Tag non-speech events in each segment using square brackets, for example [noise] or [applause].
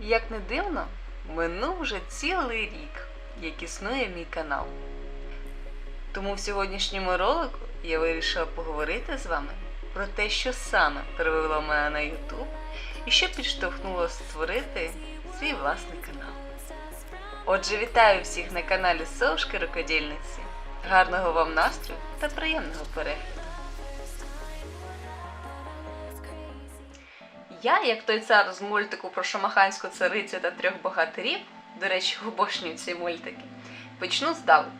як не дивно, минув вже цілий рік, як існує мій канал. Тому в сьогоднішньому ролику я вирішила поговорити з вами про те, що саме привело мене на YouTube і що підштовхнуло створити свій власний канал. Отже, вітаю всіх на каналі Совшки Рукодільниці. Гарного вам настрою та приємного перегляду! Я, як той цар з мультику про шамаханську царицю та трьох богатирів, до речі, обожнюю ці мультики, почну здалеку.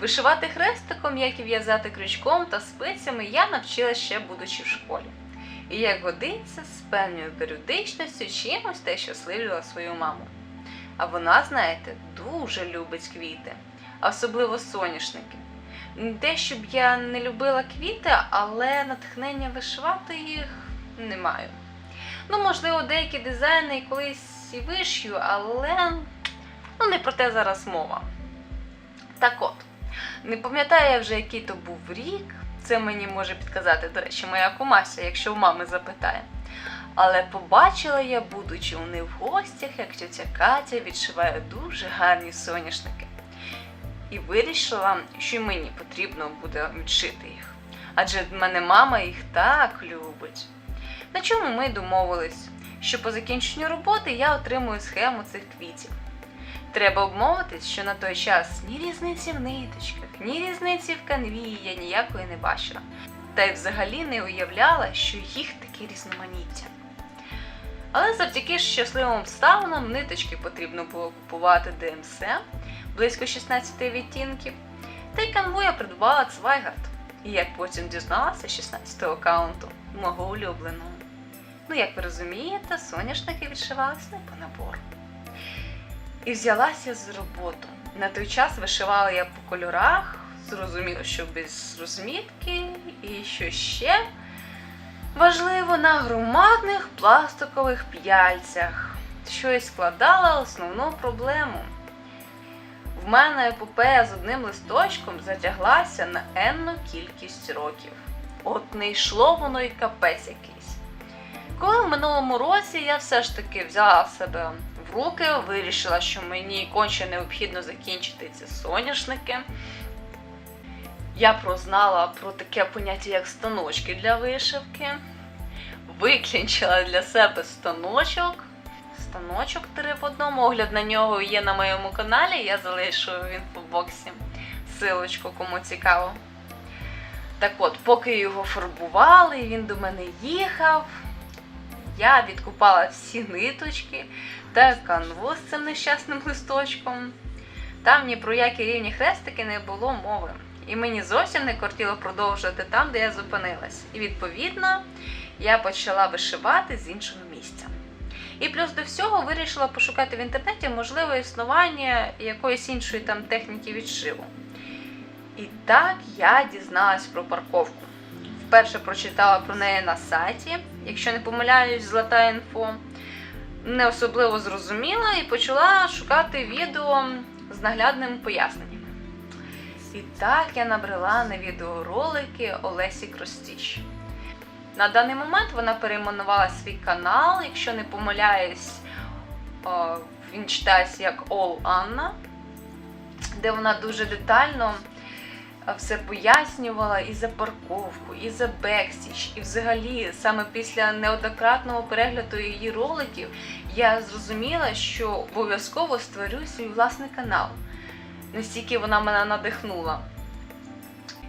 Вишивати хрестиком, як і в'язати крючком та спицями, я навчилася ще будучи в школі. І як годиться, з певною періодичністю чимось те щасливлювала свою маму. А вона, знаєте, дуже любить квіти, особливо соняшники. Не те, щоб я не любила квіти, але натхнення вишивати їх не маю. Ну, можливо, деякі дизайни колись і вишью, але ну, не про те зараз мова. Так от, не пам'ятаю я вже, який то був рік. Це мені може підказати, до речі, моя кумася, якщо в мами запитає. Але побачила я, будучи у неї в гостях, як тетя Катя відшиває дуже гарні соняшники. І вирішила, що й мені потрібно буде відшити їх. Адже в мене мама їх так любить. На чому ми домовились, що по закінченню роботи я отримую схему цих квітів. Треба обмовитись, що на той час ні різниці в ниточках, ні різниці в канві я ніякої не бачила. Та й взагалі не уявляла, що їх такі різноманіття. Але завдяки щасливим обставинам ниточки потрібно було купувати ДМС близько 16 відтінків. Та й канву я придбала Цвайгард. І як потім дізналася 16-го аккаунту мого улюбленого. Ну, як ви розумієте, соняшники відшивались не по набору. І взялася з роботу. На той час вишивала я по кольорах, зрозуміло, що без розмітки, і що ще важливо на громадних пластикових п'яльцях, що й складала основну проблему. В мене епопея з одним листочком затяглася на енну кількість років. От не йшло воно й капець якийсь. Коли в минулому році я все ж таки взяла себе в руки, вирішила, що мені конче необхідно закінчити ці соняшники. Я прознала про таке поняття, як станочки для вишивки. Виклінчила для себе станочок. Станочок три в одному. Огляд на нього є на моєму каналі. Я залишу в інфобоксі силочку, кому цікаво. Так от, поки його фарбували, він до мене їхав. Я відкупала всі ниточки та канву з цим нещасним листочком. Там ні про які рівні хрестики не було мови. І мені зовсім не кортіло продовжувати там, де я зупинилась. І відповідно я почала вишивати з іншого місця. І плюс до всього вирішила пошукати в інтернеті можливе існування якоїсь іншої там техніки відшиву. І так я дізналась про парковку. Вперше прочитала про неї на сайті, якщо не помиляюсь, злата інфо. Не особливо зрозуміла і почала шукати відео з наглядним поясненням. І так я набрела на відеоролики Олесі Кростіч. На даний момент вона перейменувала свій канал, якщо не помиляюсь, він читається як All Anna, де вона дуже детально все пояснювала і за парковку, і за бекстіч. І взагалі, саме після неоднократного перегляду її роликів, я зрозуміла, що обов'язково створю свій власний канал. Настільки вона мене надихнула.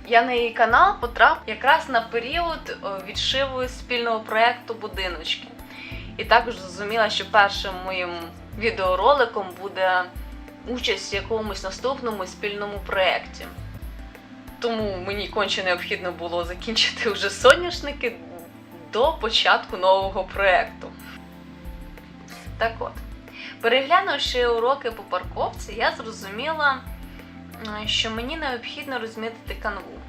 Я на її канал потрапив якраз на період відшиву спільного проєкту будиночки. І також зрозуміла, що першим моїм відеороликом буде участь в якомусь наступному спільному проєкті. Тому мені конче необхідно було закінчити вже соняшники до початку нового проєкту. Так от, переглянувши уроки по парковці, я зрозуміла, що мені необхідно розмітити канву.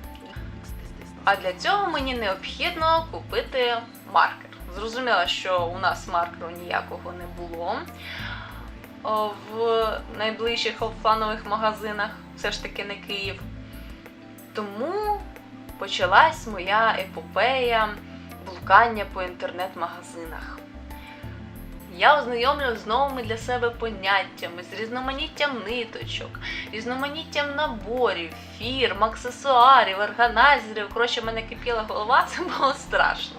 А для цього мені необхідно купити маркер. Зрозуміла, що у нас маркеру ніякого не було в найближчих офланових магазинах, все ж таки не Київ. Тому почалась моя епопея блукання по інтернет-магазинах. Я ознайомлюю з новими для себе поняттями, з різноманіттям ниточок, різноманіттям наборів, фірм, аксесуарів, органайзерів. Коротше, в мене кипіла голова, [laughs] це було страшно.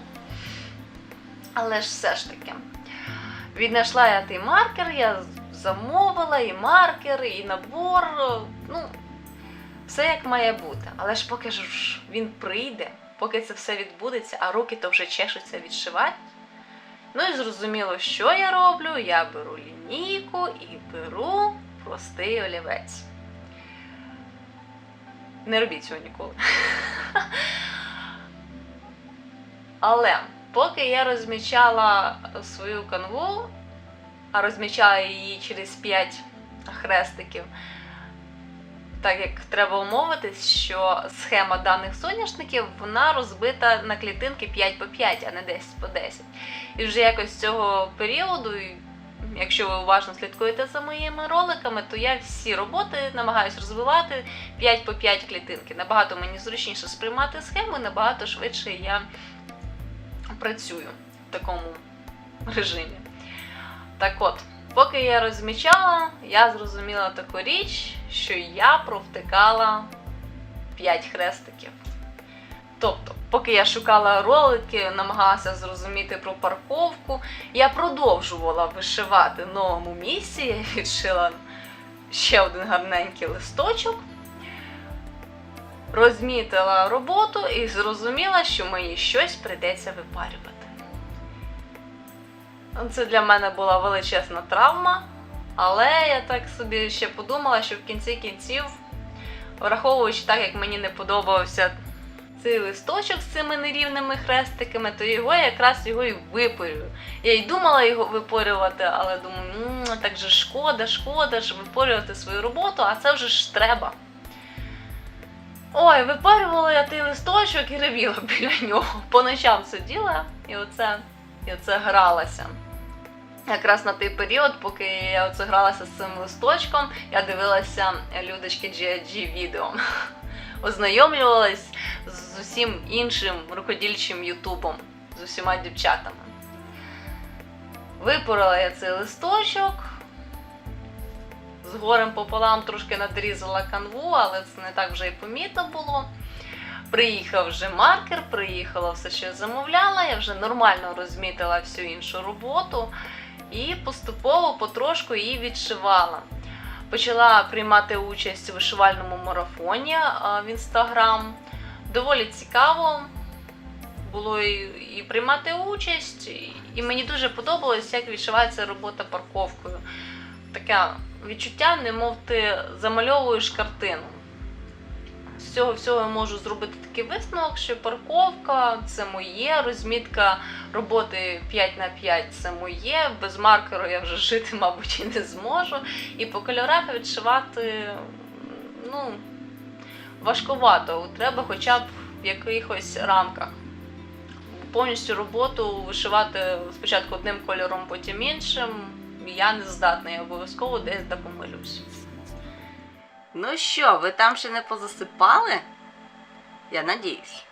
Але ж все ж таки, віднайшла я той маркер, я замовила і маркер, і набор. Ну, все як має бути. Але ж поки ж він прийде, поки це все відбудеться, а руки то вже чешуться відшивати. Ну і зрозуміло, що я роблю. Я беру лінійку і беру простий олівець. Не робіть цього ніколи. [laughs] Але поки я розмічала свою канву, а розмічала її через 5 хрестиків, так як треба умовитись, що схема даних соняшників вона розбита на клітинки 5 по 5, а не 10 по 10. І вже якось з цього періоду, якщо ви уважно слідкуєте за моїми роликами, то я всі роботи намагаюся розвивати 5 по 5 клітинки. Набагато мені зручніше сприймати схему, набагато швидше я працюю в такому режимі. Так от, поки я розмічала, я зрозуміла таку річ, що я провтикала 5 хрестиків. Тобто, поки я шукала ролики, намагалася зрозуміти про парковку, я продовжувала вишивати в новому місці. Я відшила ще один гарненький листочок, розмітила роботу і зрозуміла, що мені щось прийдеться випарювати. Це для мене була величезна травма, але я так собі ще подумала, що в кінці кінців, враховуючи так, як мені не подобався цей листочок з цими нерівними хрестиками, то його я якраз його і випорюю. Я й думала його випорювати, але думаю, «М, так же шкода, шкода ж випорювати свою роботу, а це вже ж треба. Ой, випарювала я той листочок і ревіла [laughs] біля нього. По ночам сиділа і оце, і оце гралася. Якраз на той період, поки я оце гралася з цим листочком, я дивилася людочки GIG відео. [laughs] Ознайомлювалась з усім іншим рукодільчим ютубом, з усіма дівчатами. Випорила я цей листочок. З горем пополам трошки надрізала канву, але це не так вже і помітно було. Приїхав вже маркер, приїхала все, що я замовляла, я вже нормально розмітила всю іншу роботу і поступово потрошку її відшивала. Почала приймати участь у вишивальному марафоні в інстаграм. Доволі цікаво було і, приймати участь, і мені дуже подобалось, як відшивається робота парковкою. Таке відчуття, немов ти замальовуєш картину. Цього всього я можу зробити такий висновок, що парковка це моє, розмітка роботи 5 на 5 це моє. Без маркеру я вже жити, [laughs] мабуть, і не зможу. І по кольорах відшивати ну, важкувато. Треба хоча б в якихось рамках. Повністю роботу вишивати спочатку одним кольором, потім іншим. Я не здатна, я обов'язково десь допомилюсь. Ну що, ви там ще не позасипали? Я надіюсь.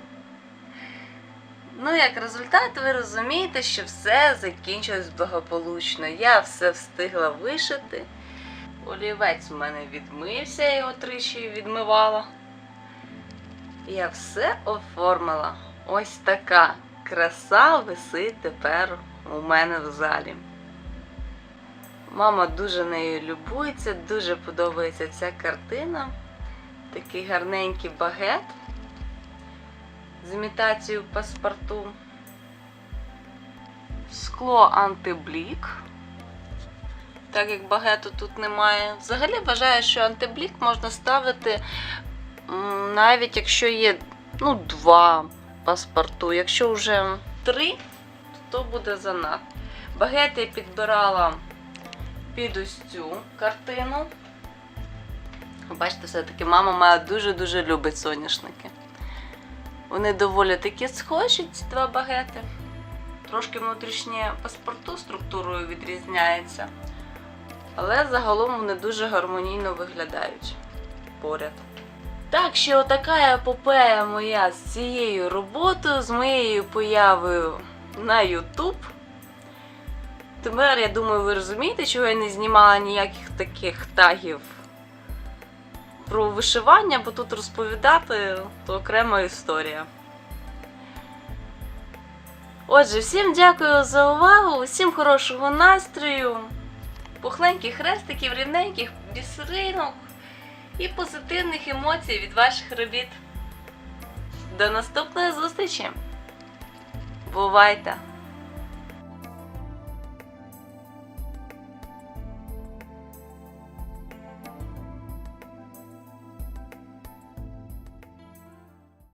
Ну, як результат, ви розумієте, що все закінчилось благополучно. Я все встигла вишити. Олівець в мене відмився, я його тричі відмивала. Я все оформила. Ось така краса висить тепер у мене в залі. Мама дуже нею любується, дуже подобається ця картина. Такий гарненький багет з імітацією паспорту. Скло антиблік. Так як багету тут немає. Взагалі вважаю, що антиблік можна ставити навіть якщо є ну, два паспорту. Якщо вже три, то буде занадто. Багет я підбирала під ось цю картину. Бачите, все-таки мама моя дуже-дуже любить соняшники. Вони доволі такі схожі, ці два багети. Трошки внутрішнє паспорту структурою відрізняється. Але загалом вони дуже гармонійно виглядають поряд. Так що така епопея моя з цією роботою, з моєю появою на YouTube. Тепер, я думаю, ви розумієте, чого я не знімала ніяких таких тагів про вишивання, бо тут розповідати то окрема історія. Отже, всім дякую за увагу, всім хорошого настрою, пухленьких хрестиків, рівненьких бісеринок і позитивних емоцій від ваших робіт. До наступної зустрічі! Бувайте!